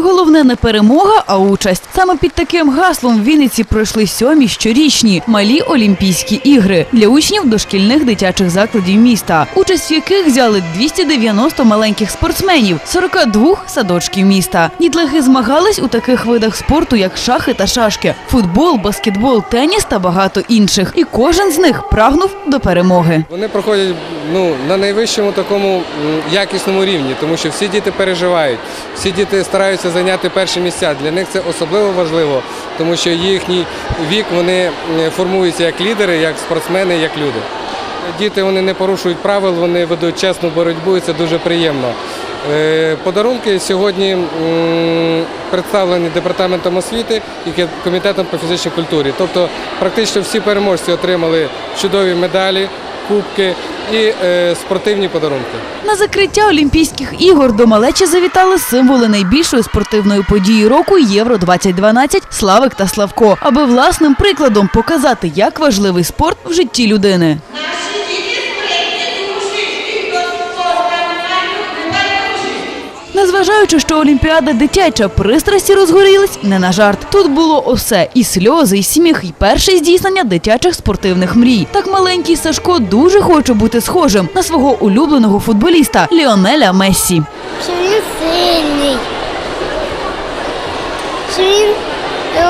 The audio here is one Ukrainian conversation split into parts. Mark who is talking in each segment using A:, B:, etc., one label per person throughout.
A: Головне не перемога, а участь. Саме під таким гаслом в Вінниці пройшли сьомі щорічні малі Олімпійські ігри для учнів дошкільних дитячих закладів міста, участь в яких взяли 290 маленьких спортсменів, 42 садочків міста. Дітлахи змагались у таких видах спорту, як шахи та шашки, футбол, баскетбол, теніс та багато інших. І кожен з них прагнув до перемоги.
B: Вони проходять ну, на найвищому такому якісному рівні, тому що всі діти переживають, всі діти стараються зайняти перші місця. Для них це особливо важливо, тому що їхній вік вони формуються як лідери, як спортсмени, як люди. Діти вони не порушують правил, вони ведуть чесну боротьбу, і це дуже приємно. Е, Подарунки сьогодні представлені департаментом освіти і комітетом по фізичній культурі. Тобто, практично всі переможці отримали чудові медалі, кубки і е, спортивні подарунки.
A: На закриття Олімпійських ігор до малечі завітали символи найбільшої спортивної події року Євро 2012 Славик та Славко, аби власним прикладом показати, як важливий спорт в житті людини. Незважаючи, що Олімпіада дитяча, пристрасті розгорілись не на жарт. Тут було усе і сльози, і сміх, і перше здійснення дитячих спортивних мрій. Так маленький Сашко дуже хоче бути схожим на свого улюбленого футболіста Ліонеля Мессі.
C: що він сильний, що він, е,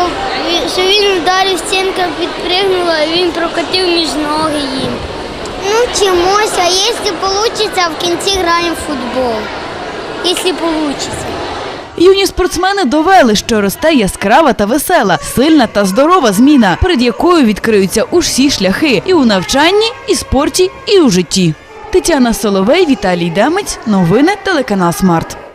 C: ві- що він вдарив стінка, підпригнула, і він прокатив між ноги їм. Ну, вчимося, якщо вийде, в кінці граємо в футбол. Якщо вийде.
A: Юні спортсмени довели, що росте яскрава та весела, сильна та здорова зміна, перед якою відкриються усі шляхи і у навчанні, і спорті, і у житті. Тетяна Соловей, Віталій Демець. Новини телеканал Смарт.